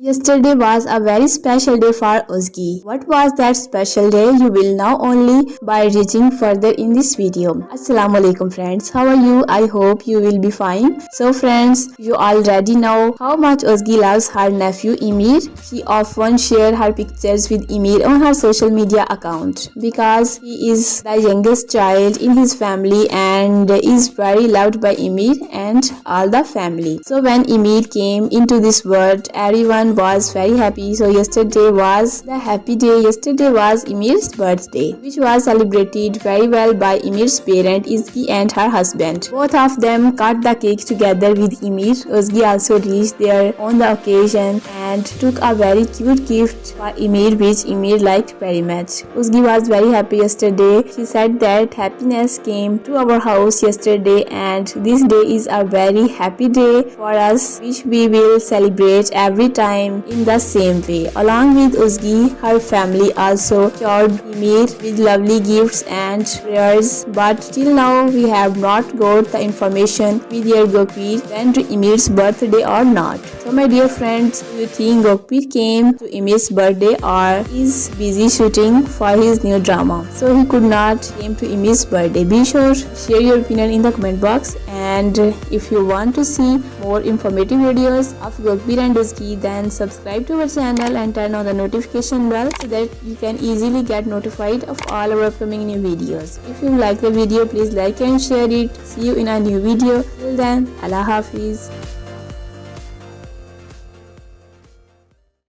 Yesterday was a very special day for Uzgi. What was that special day? You will know only by reaching further in this video. Assalamu alaikum friends. How are you? I hope you will be fine. So friends, you already know how much Uzgi loves her nephew Emir. She often share her pictures with Emir on her social media account because he is the youngest child in his family and is very loved by Emir and all the family. So when Emir came into this world, everyone was very happy. So yesterday was the happy day. Yesterday was Emir's birthday, which was celebrated very well by Emir's parent Izgi and her husband. Both of them cut the cake together with Emir. Uzgi also reached there on the occasion and took a very cute gift for Emir which Emir liked very much. Uzgi was very happy yesterday. She said that happiness came to our house yesterday and this day is a very happy day for us which we will celebrate every time in the same way. Along with Uzgi, her family also cured Emir with lovely gifts and prayers. But till now, we have not got the information with your Gokpir went to Emir's birthday or not. So my dear friends, you think Gokpir came to Emir's birthday or is busy shooting for his new drama? So he could not came to Emir's birthday. Be sure share your opinion in the comment box and if you want to see more informative videos of Gokpir and Uzgi then subscribe to our channel and turn on the notification bell so that you can easily get notified of all our upcoming new videos. If you like the video, please like and share it. See you in a new video. Till then, Allah Hafiz.